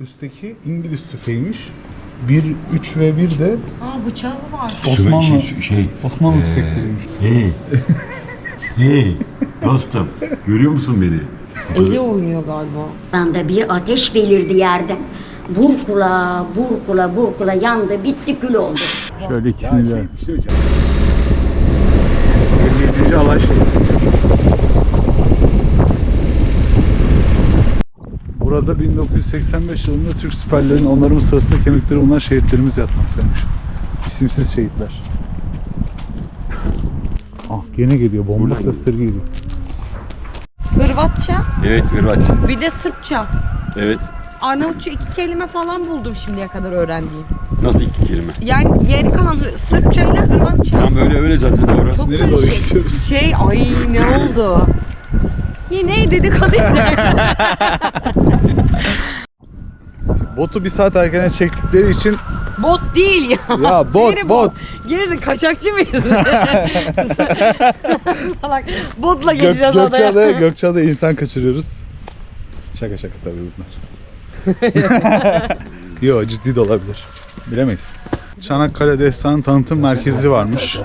Üstteki İngiliz tüfeğiymiş. 1, 3 ve 1 de Aa bıçağı var. Osmanlı Şey, şey, Osmanlı Ee, tüfekleriymiş. Hey. hey. Dostum. Görüyor musun beni? Eli oynuyor galiba. Anda bir ateş belirdi yerden. Burkula, burkula, burkula yandı, bitti kül oldu. Şöyle ikisini de. Bir şey hocam. 57. alay şehidi. Burada 1985 yılında Türk siperlerin onarımı sırasında kemikleri bulunan şehitlerimiz yatmaktaymış. İsimsiz şehitler. Ah gene geliyor. Bomba Buradan sesleri geliyor. Hırvatça, Evet Hırvatça. bir de Sırpça. Evet. Arnavutça iki kelime falan buldum şimdiye kadar öğrendiğim. Nasıl iki kelime? Yani geri kalan Hı- Sırpça ile Hırvatça. Tam öyle öyle zaten doğru. Çok Nereye doğru karışık. gidiyoruz? Şey, ay ne oldu? Yine dedikodu Botu bir saat erken çektikleri için Bot değil ya. ya bot Biri bot. Gerizin kaçakçı mıyız? Salak. Botla Gök, geçeceğiz adaya. Gökçeada'ya Gökçeada'ya insan kaçırıyoruz. Şaka şaka tabii bunlar. Yo ciddi de olabilir. Bilemeyiz. Çanakkale Destan Tanıtım Merkezi varmış.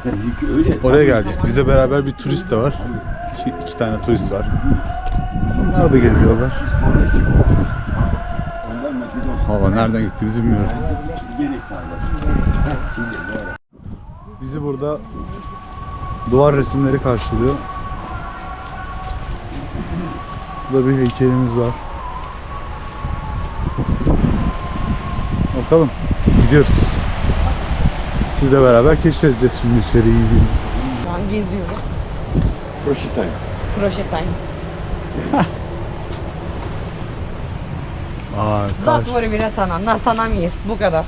Oraya geldik. Bize beraber bir turist de var. İki, iki tane turist var. Onlar da geziyorlar. Hava nereden gitti bizi bilmiyorum. Bizi burada duvar resimleri karşılıyor. Burada bir heykelimiz var. Bakalım. Gidiyoruz. Sizle beraber keşfedeceğiz şimdi içeriği. Şu an geziyorum. Proşitay. Proşetayım. Aa, karşı. Zatvori bir Natana. Natanamir. Bu kadar.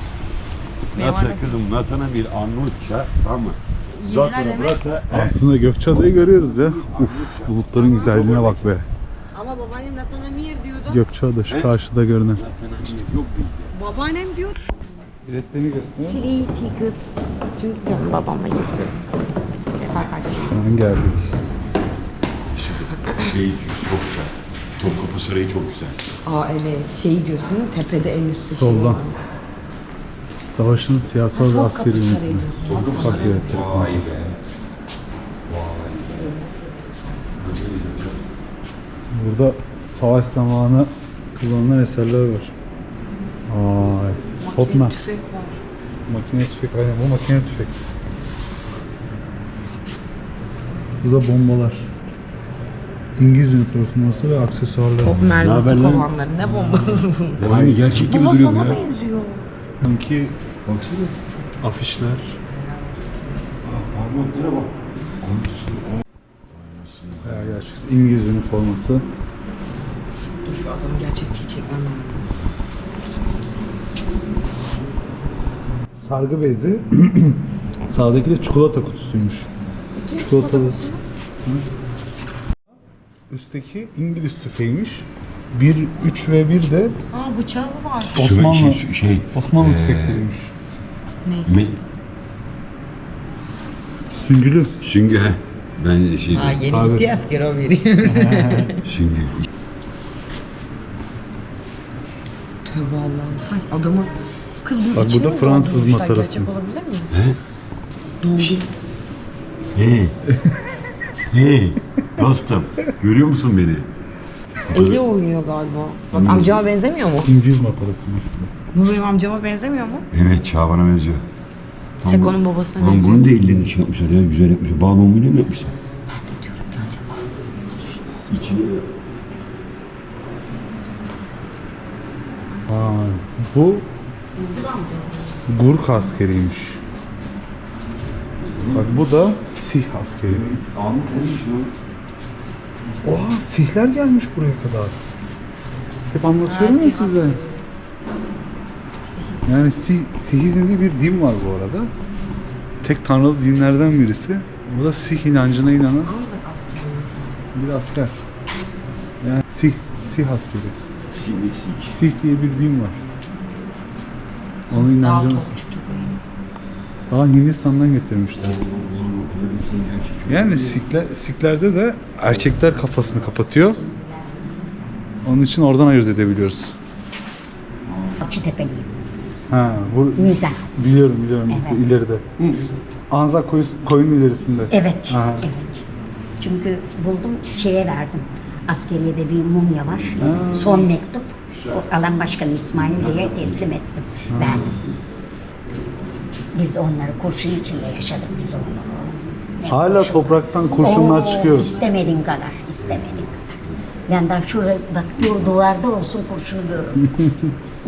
Nata kızım Natana bir Arnavutça tamam mı? Aslında Gökçeada'yı görüyoruz ya. Uf, bulutların güzelliğine bak be. Ama babaannem Natanamir diyordu. Gökçeada şu karşıda görünen. Natana bir yok bizde. Babaannem diyor. Biletlerini göster. Free ticket. Çünkü canım babamla. Yeter kaçayım. Hemen geldik. Şey çok güzel. Topkapı Sarayı çok güzel. Aa evet şey diyorsun tepede en üstte şey Soldan. var. Savaşın siyasal ve Topkapı askeri Sarayı yönetimi. Ufak yönetimi. Vay be. Burada savaş zamanı kullanılan eserler var. Ay, Topma. Tüfek var. Makine tüfek, aynen bu makine tüfek. Bu da bombalar. İngiliz üniforması ve aksesuarlar. Top haber mermisi lan? kovanları. Ne bombası? Aynı gerçek gibi Baba duruyor sana ya. benziyor. Sanki Baksana. afişler. Parmaklara bak. Bayağı gerçek. İngiliz üniforması. Dur şu adamı gerçekçi çekmem lazım. Sargı bezi. Sağdaki de çikolata kutusuymuş. Çikolatalı. Üstteki İngiliz tüfeğiymiş. 1, 3 ve 1 de Aa bıçağı var. Osmanlı Şey, şey, Osmanlı ee, tüfekleriymiş. Me, Süngülü. süngü he. Ben şey, Ha yeni Tabii. gitti asker o biri. süngü. Tövbe Allah'ım sanki adamı... Kız bu Bak içine bu da mi Fransız doldurmuşlar? matarası. Gerçek olabilir mi? He? Doldu. Hey. hey. Dostum. Görüyor musun beni? Eli oynuyor galiba. Bak amcama benzemiyor mu? İngiliz matarasıymış bu. Bu benim amcama benzemiyor mu? Evet Şaban'a benziyor. Tam Seko'nun bu- babasına Tam benziyor. bunun da ellerini şey yapmışlar ya. Güzel yapmışlar. Bal mumuyla mı yapmışlar? Ne diyorum ki acaba? İçine Aa, bu Gurk askeriymiş. Bak bu da Sih askeri. Ahmet olmuş lan. Oha Sihler gelmiş buraya kadar. Hep anlatıyorum ya size. Yani Sih, Sihizm diye bir din var bu arada. Tek tanrılı dinlerden birisi. Bu da Sih inancına inanan bir asker. Yani Sih, Sih askeri. Sih diye bir din var. Onun inancı nasıl? Daha Hindistan'dan getirmişler. Yani Sikler, Siklerde de erkekler kafasını kapatıyor. Onun için oradan ayırt edebiliyoruz. Alçıtepeliyim. Ha, bu Müze. biliyorum biliyorum Evet. ileride. Anzak koyu, koyun ilerisinde. Evet, Aha. evet. Çünkü buldum, şeye verdim. Askeriyede bir mumya var. Son mektup. O alan başkanı İsmail diye teslim ettim. Ben. Biz onları kurşun içinde yaşadık biz onları. Hala topraktan kurşunlar Oo, çıkıyor. İstemediğin kadar, istemediğin kadar. Ben daha şurada bak diyor duvarda olsun kurşunu görürüm.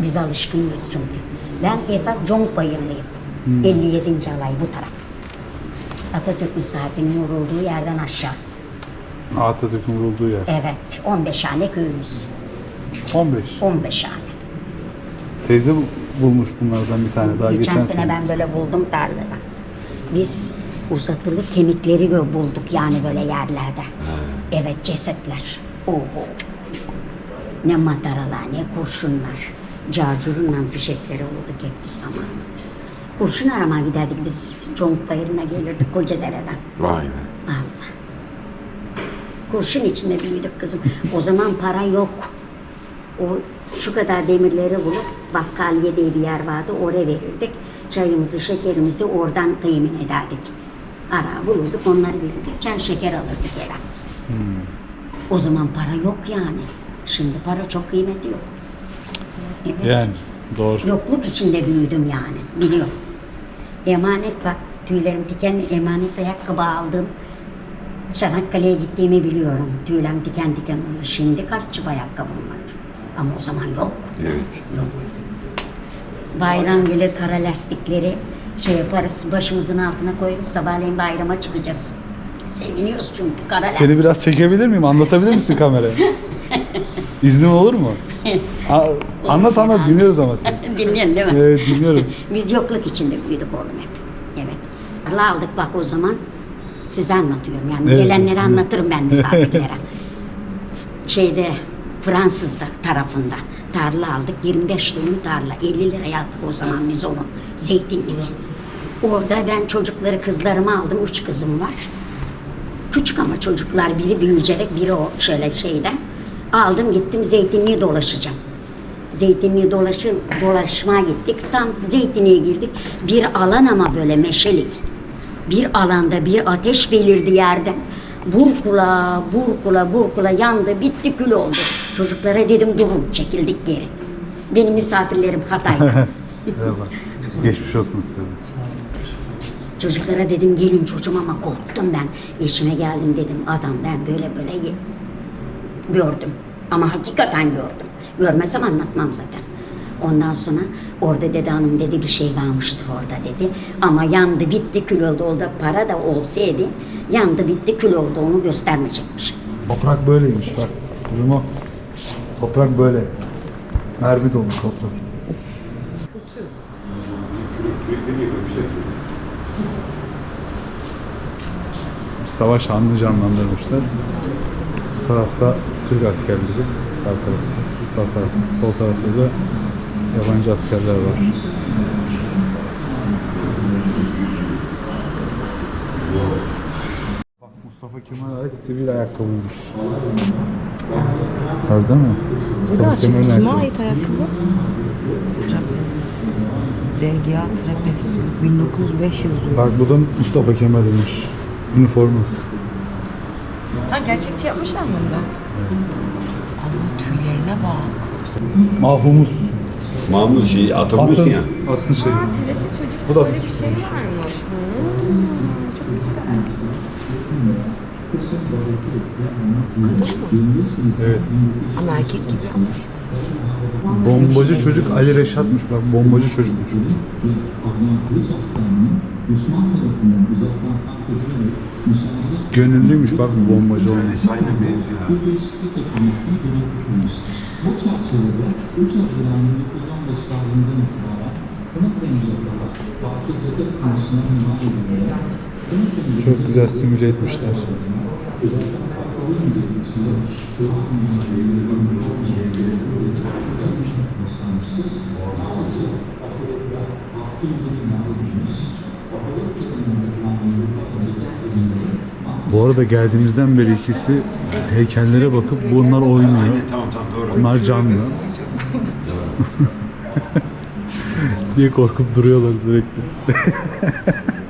Biz alışkınız çünkü. Ben esas Conk Bayırlıyım. 57. alay bu taraf. Atatürk'ün saatinin vurulduğu yerden aşağı. Atatürk'ün vurulduğu yer. Evet, 15 hane köyümüz. 15. 15 hane. Teyze bu- bulmuş bunlardan bir tane daha geçen, geçen, sene ben böyle buldum tarlada. Biz uzatılı kemikleri bulduk yani böyle yerlerde. Evet, cesetler. Oho. Ne mataralar, ne kurşunlar. Carcurunla fişekleri oldu hep bir zaman. Kurşun aramaya giderdik biz Conk Bayırı'na gelirdik Kocadere'den. Vay be. Allah. Kurşun içinde büyüdük kızım. O zaman para yok. O şu kadar demirleri bulup bakkaliye diye bir yer vardı oraya verirdik. Çayımızı, şekerimizi oradan temin ederdik. Ara bulurduk onları verirdik. Çay şeker alırdık eve. O zaman para yok yani. Şimdi para çok kıymeti yok. Evet. Yani doğru. Yokluk içinde büyüdüm yani biliyorum. Emanet bak tüylerim diken emanet ayakkabı aldım. Çanakkale'ye gittiğimi biliyorum. Tüylerim diken diken olur. Şimdi kaç çift ayakkabım var. Ama o zaman yok. Evet. Yok. Bayram gelir kara lastikleri şey yaparız başımızın altına koyarız sabahleyin bayrama çıkacağız. Seviniyoruz çünkü kara lastik. Seni biraz çekebilir miyim? Anlatabilir misin kameraya? İznim olur mu? A- anlat anlat dinliyoruz ama seni. Dinliyorsun değil mi? Evet dinliyorum. Biz yokluk içinde büyüdük oğlum hep. Evet. Tarla aldık bak o zaman. Size anlatıyorum yani. Evet. Gelenlere anlatırım ben misafirlere. Şeyde Fransızlar tarafında tarla aldık. 25 dönüm tarla. 50 liraya aldık o zaman biz onu. Zeytinlik. Orada ben çocukları kızlarımı aldım. Üç kızım var. Küçük ama çocuklar biri büyüyecek biri o şöyle şeyden. Aldım gittim zeytinliği dolaşacağım. Zeytinliği dolaşır, dolaşmaya gittik. Tam zeytinliğe girdik. Bir alan ama böyle meşelik. Bir alanda bir ateş belirdi yerden. Burkula, burkula, burkula yandı, bitti kül oldu. Çocuklara dedim durun, çekildik geri. Benim misafirlerim Hatay'da. Geçmiş olsun size. Çocuklara dedim gelin çocuğum ama korktum ben. Eşime geldim dedim adam ben böyle böyle gördüm. Ama hakikaten gördüm. Görmesem anlatmam zaten. Ondan sonra orada dedi hanım dedi bir şey varmıştır orada dedi. Ama yandı bitti kül oldu. Orada para da olsaydı yandı bitti kül oldu onu göstermeyecekmiş. Toprak böyleymiş bak. Cuma. Toprak böyle. Mermi dolu toprak. Savaş anını canlandırmışlar. Bu tarafta Türk askerleri, sağ tarafta, sağ tarafta, sol tarafta da yabancı askerler var. Bak Mustafa Kemal ait sivil ayakkabıymış. Gördün mü? Mustafa Kemal'in Kime ayakkabısı. ait ayakkabı? RGA Trapez 1905 yazıyor. Bak bu da Mustafa Kemal'inmiş. Üniforması. Ha gerçekçi yapmışlar mı bunu? Ama tüylerine bak. Mahumuz. Mahmut şey atamıyorsun Atın, ya. atın şeyi. TRT çocuk Bu da böyle bir şey varmış. Evet. Ama erkek gibi yapmış. Bombacı çocuk Ali Reşat'mış. Bak bombacı çocukmuş. Gönüllüymüş bak bu bombacı olmuş. Aynen benziyor. Bu çerçevede 3 Haziran 1915 tarihinden itibaren sınıf rengi olarak farklı cephe tutuluşuna imal edilerek sınıf rengi Çok güzel simüle etmişler. Bu arada geldiğimizden beri ikisi heykellere bakıp bunlar oynuyor. Aynen tamam tamam doğru. Bunlar canlı. diye korkup duruyorlar sürekli.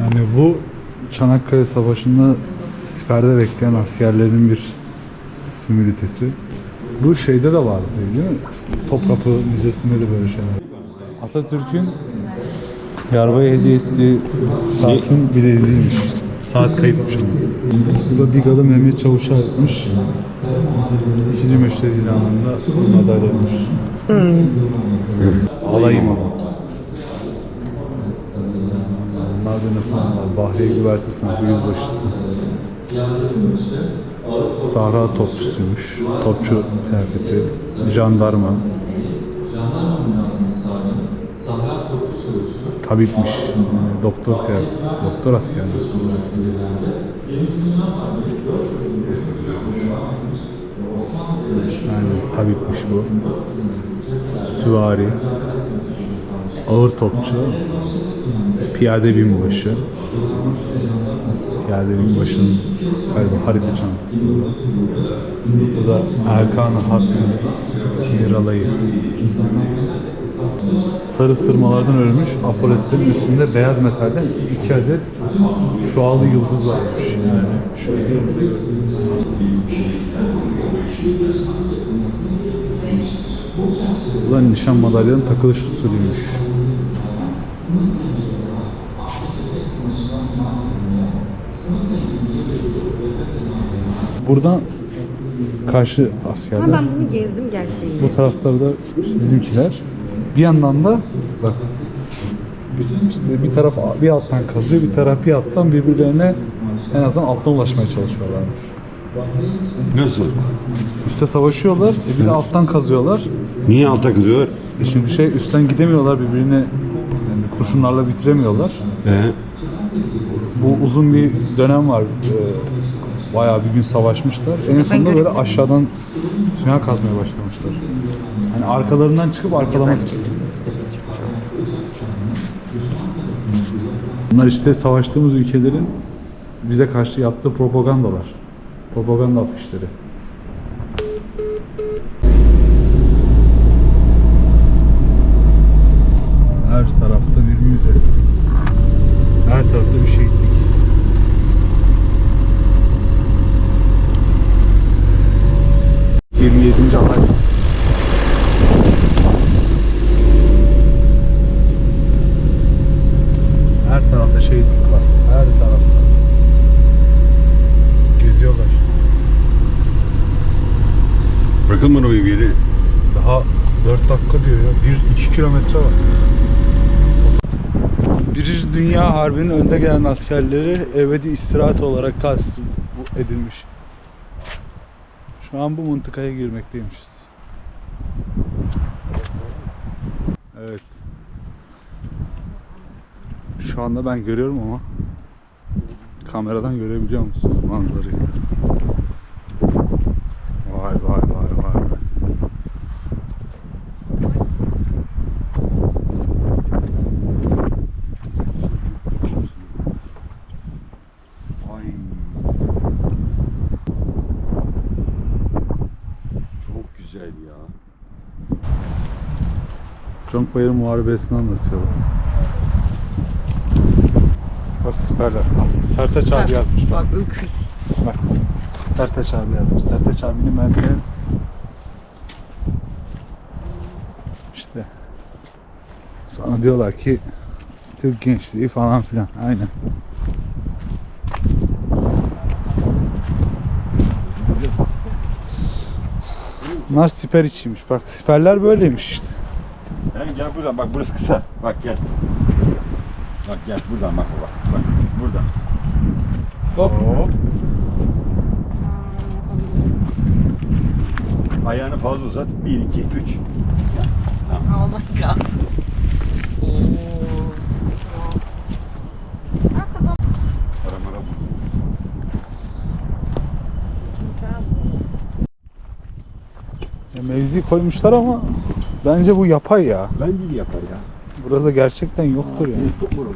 Yani bu Çanakkale Savaşı'nda siperde bekleyen askerlerin bir simülitesi. Bu şeyde de vardı değil mi? Topkapı Müzesi'nde de böyle şeyler. Atatürk'ün Yarbaya hediye ettiği saatin bileziğiymiş. Saat kayıpmış ama. Bu da Bigalı Mehmet Çavuş'a aitmiş. İkinci müşteri ilanında madalyaymış. Alayım ama. Bunlar da ne falan var. Bahriye Güverti sınıfı yüzbaşısı. Sahra topçusuymuş. Topçu kıyafeti. Jandarma. Tabipmiş. Yani doktor kıyafeti. Doktor asker. Yani tabipmiş bu. Süvari. Ağır topçu. Piyade binbaşı. Piyade binbaşının galiba harita çantasında. Bu da Erkan-ı Hakkı'nın bir alayı. Sarı sırmalardan örülmüş apoletlerin üstünde beyaz metalden iki adet şualı yıldız varmış. Yani şöyle Bu da nişan madalyanın takılış usulüymüş. Buradan karşı askerler. Ama ben bunu gezdim gerçeği. Bu taraflarda bizimkiler. Bir yandan da bak işte bir taraf bir alttan kazıyor, bir taraf bir alttan birbirlerine en azından alttan ulaşmaya çalışıyorlarmış. Nasıl? Üste savaşıyorlar, e bir de alttan kazıyorlar. Niye alta kızıyorlar? E çünkü şey üstten gidemiyorlar birbirine yani kurşunlarla bitiremiyorlar. Ee, Bu uzun bir dönem var. Ee, bayağı bir gün savaşmışlar. En sonunda böyle aşağıdan tünel kazmaya başlamışlar. Yani arkalarından çıkıp arkalamak için. Bunlar işte savaştığımız ülkelerin bize karşı yaptığı propagandalar. Propaganda afişleri. 27. alay Her tarafta şehitlik var. Her tarafta. Geziyorlar. Bırakın bana bir geri. Daha 4 dakika diyor ya. 1-2 kilometre var. Birinci Dünya Harbi'nin önde gelen askerleri ebedi istirahat olarak tasdik edilmiş. Şu an bu mıntıkaya girmekteymişiz. Evet. Şu anda ben görüyorum ama kameradan görebiliyor musunuz manzarayı? Vay vay vay vay. vay. Ay. Çok güzel ya. Conk Bayır Muharebesi'ni anlatıyor. Bak siperler. Sertaç abi yazmış bak. Öküz. Bak. Sertaç abi yazmış. Sertaç abinin ben senin işte sonra diyorlar ki Türk gençliği falan filan. Aynen. Bunlar siper içiymiş. Bak siperler böyleymiş işte. Yani gel buradan bak burası kısa. Bak gel. Bak gel buradan bak bak. Bak buradan. Hop. Ayağını fazla uzat. 1 2 3. Oh my god. Müziği koymuşlar ama bence bu yapay ya. Bence de yapar ya. Burada gerçekten yoktur yani. Çok burada.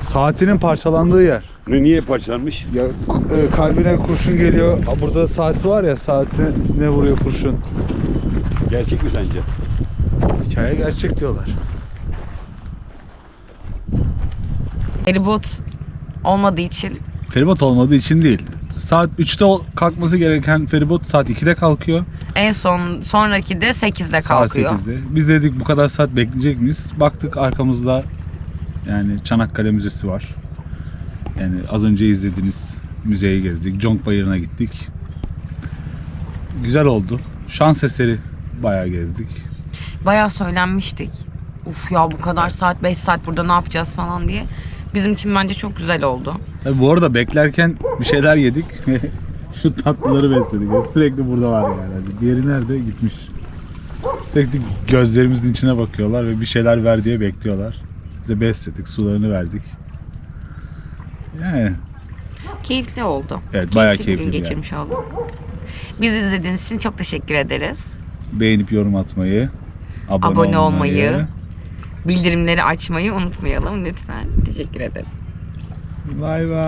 Saatinin parçalandığı yer. Ne niye parçalanmış? Ya e, kalbine kurşun geliyor. Burada saati var ya saati ne vuruyor kurşun. Gerçek mi sence? Hikaye gerçek diyorlar. Feribot olmadığı için Feribot olmadığı için değil. Saat 3'te ol- kalkması gereken feribot saat 2'de kalkıyor. en son sonraki de 8'de kalkıyor. Saat 8'de. Biz dedik bu kadar saat bekleyecek miyiz? Baktık arkamızda yani Çanakkale Müzesi var. Yani az önce izlediğiniz müzeyi gezdik. Conk Bayırı'na gittik. Güzel oldu. Şans eseri bayağı gezdik. Bayağı söylenmiştik. Uf ya bu kadar saat 5 saat burada ne yapacağız falan diye. Bizim için bence çok güzel oldu. Tabii bu arada beklerken bir şeyler yedik şu tatlıları besledik. Sürekli buradalar yani. Diğeri nerede? Gitmiş. Sürekli gözlerimizin içine bakıyorlar ve bir şeyler ver diye bekliyorlar. Bize besledik, sularını verdik. Yani Keyifli oldu. Evet, bayağı bir keyifli gün bir yer. geçirmiş olduk. Bizi izlediğiniz için çok teşekkür ederiz. beğenip yorum atmayı, abone, Abone olmayı, olmayı. Bildirimleri açmayı unutmayalım lütfen. Teşekkür ederim. Bay bay.